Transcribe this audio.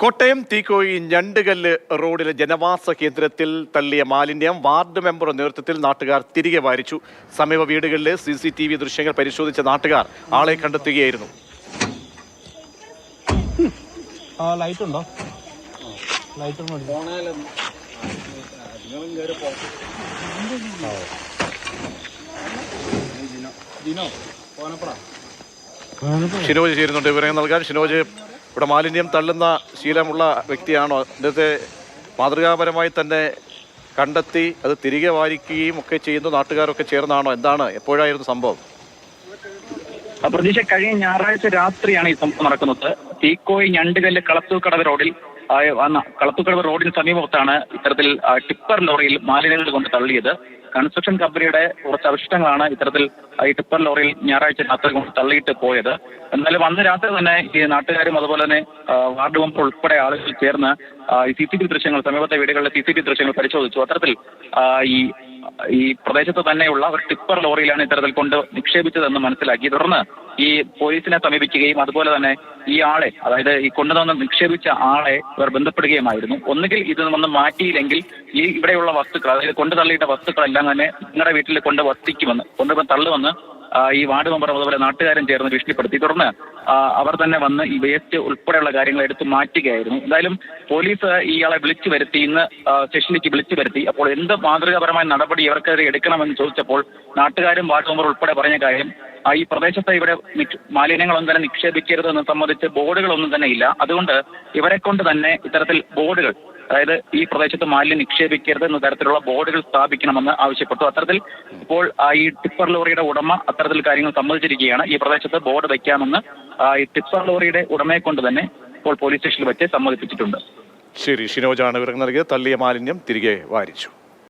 കോട്ടയം തീക്കോയി ഞണ്ടുകല്ല് റോഡിലെ ജനവാസ കേന്ദ്രത്തിൽ തള്ളിയ മാലിന്യം വാർഡ് മെമ്പറുടെ നേതൃത്വത്തിൽ നാട്ടുകാർ തിരികെ വാരിച്ചു. സമീപ വീടുകളിലെ സി സി ടി വി ദൃശ്യങ്ങൾ പരിശോധിച്ച നാട്ടുകാർ ആളെ കണ്ടെത്തുകയായിരുന്നു. ആ ലൈറ്റ് ഉണ്ടോ ലൈറ്റ്. ഷിനോജ് ചേരുന്നുണ്ട്. വിവരങ്ങൾ നൽകാൻ ഷിനോജ് ഇവിടെ മാലിന്യം തള്ളുന്ന ശീലമുള്ള വ്യക്തിയാണോ? ഇന്നത്തെ മാതൃകാപരമായി തന്നെ കണ്ടെത്തി അത് തിരികെ വാരിക്കുകയും ഒക്കെ ചെയ്യുന്ന നാട്ടുകാരൊക്കെ ചേർന്നാണോ? എന്താണ് എപ്പോഴായിരുന്നു സംഭവം? പ്രതീക്ഷ കഴിഞ്ഞ ഞായറാഴ്ച രാത്രിയാണ് ഈ സംഭവം നടക്കുന്നത്. തീക്കോയി ഞണ്ടുകല്ല് കളത്തൂക്കടവ് റോഡിൽ കളത്തൂക്കടവ് റോഡിന് സമീപത്താണ് ഇത്തരത്തിൽ ടിപ്പർ ലോറിയിൽ മാലിന്യങ്ങൾ കൊണ്ട് തള്ളിയത്. കൺസ്ട്രക്ഷൻ കമ്പനിയുടെ കുറച്ച് അവശിഷ്ടങ്ങളാണ് ഇത്തരത്തിൽ ഈ ടിപ്പർ ലോറിയിൽ ഞായറാഴ്ച രാത്രി കൊണ്ട് തള്ളിയിട്ട് പോയത്. എന്നാലും അന്ന് രാത്രി തന്നെ ഈ നാട്ടുകാരും അതുപോലെ തന്നെ വാർഡ് മെമ്പർ ഉൾപ്പെടെ ആളുകൾ ചേർന്ന് ഈ സി സി ടി വി ദൃശ്യങ്ങൾ സമീപത്തെ വീടുകളിലെ സി സി ടി ദൃശ്യങ്ങൾ പരിശോധിച്ചു. അത്തരത്തിൽ ഈ ഈ പ്രദേശത്ത് തന്നെയുള്ള ഒരു ടിപ്പർ ലോറിയിലാണ് ഇത്തരത്തിൽ കൊണ്ട് നിക്ഷേപിച്ചതെന്ന് മനസ്സിലാക്കി. തുടർന്ന് ഈ പോലീസിനെ സമീപിക്കുകയും അതുപോലെ തന്നെ ഈ ആളെ അതായത് ഈ കൊണ്ടുവന്ന് നിക്ഷേപിച്ച ആളെ ഇവർ ബന്ധപ്പെടുകയുമായിരുന്നു. ഒന്നുകിൽ ഇത് വന്ന് മാറ്റിയില്ലെങ്കിൽ ഈ ഇവിടെയുള്ള വസ്തുക്കൾ അതായത് കൊണ്ടു തള്ളിയിട്ട വസ്തുക്കളെല്ലാം തന്നെ നിങ്ങളുടെ വീട്ടിൽ കൊണ്ട് വത്തിക്കുമെന്ന് കൊണ്ടുവന്ന് തള്ളുമെന്ന് ഈ വാർഡ് മെമ്പർ അതുപോലെ നാട്ടുകാരും ചേർന്ന് ഭീഷണിപ്പെടുത്തി. തുടർന്ന് അവർ തന്നെ വന്ന് ഈ വേസ്റ്റ് ഉൾപ്പെടെയുള്ള കാര്യങ്ങൾ എടുത്ത് മാറ്റുകയായിരുന്നു. എന്തായാലും പോലീസ് ഇയാളെ വിളിച്ചു വരുത്തി ഇന്ന് സ്റ്റേഷനിലേക്ക് വിളിച്ചു വരുത്തി. അപ്പോൾ എന്ത് മാതൃകാപരമായ നടപടി ഇവർക്കെതിരെ എടുക്കണമെന്ന് ചോദിച്ചപ്പോൾ നാട്ടുകാരും വാർഡ് മെമ്പർ ഉൾപ്പെടെ പറഞ്ഞ കാര്യം ഈ പ്രദേശത്ത് ഇവിടെ മാലിന്യങ്ങളൊന്നും തന്നെ നിക്ഷേപിക്കരുതെന്ന് സംബന്ധിച്ച് ബോർഡുകളൊന്നും തന്നെ ഇല്ല. അതുകൊണ്ട് ഇവരെ കൊണ്ട് തന്നെ ഇത്തരത്തിൽ ബോർഡുകൾ അതായത് ഈ പ്രദേശത്ത് മാലിന്യം നിക്ഷേപിക്കരുത് എന്ന തരത്തിലുള്ള ബോർഡുകൾ സ്ഥാപിക്കണമെന്ന് ആവശ്യപ്പെട്ടു. അത്തരത്തിൽ ഇപ്പോൾ ഈ ടിപ്പർ ലോറിയുടെ ഉടമ അത്തരത്തിൽ കാര്യങ്ങൾ സമ്മതിച്ചിരിക്കുകയാണ്. ഈ പ്രദേശത്ത് ബോർഡ് വയ്ക്കാമെന്ന് ഈ ടിപ്പർ ലോറിയുടെ ഉടമയെ കൊണ്ട് തന്നെ ഇപ്പോൾ പോലീസ് സ്റ്റേഷനിൽ വെച്ച് സമ്മതിപ്പിച്ചിട്ടുണ്ട്. ശരി ഷിനോജാണ് വിവരങ്ങൾ നൽകിയത്. തള്ളിയ മാലിന്യം തിരികെ വാരിച്ചു.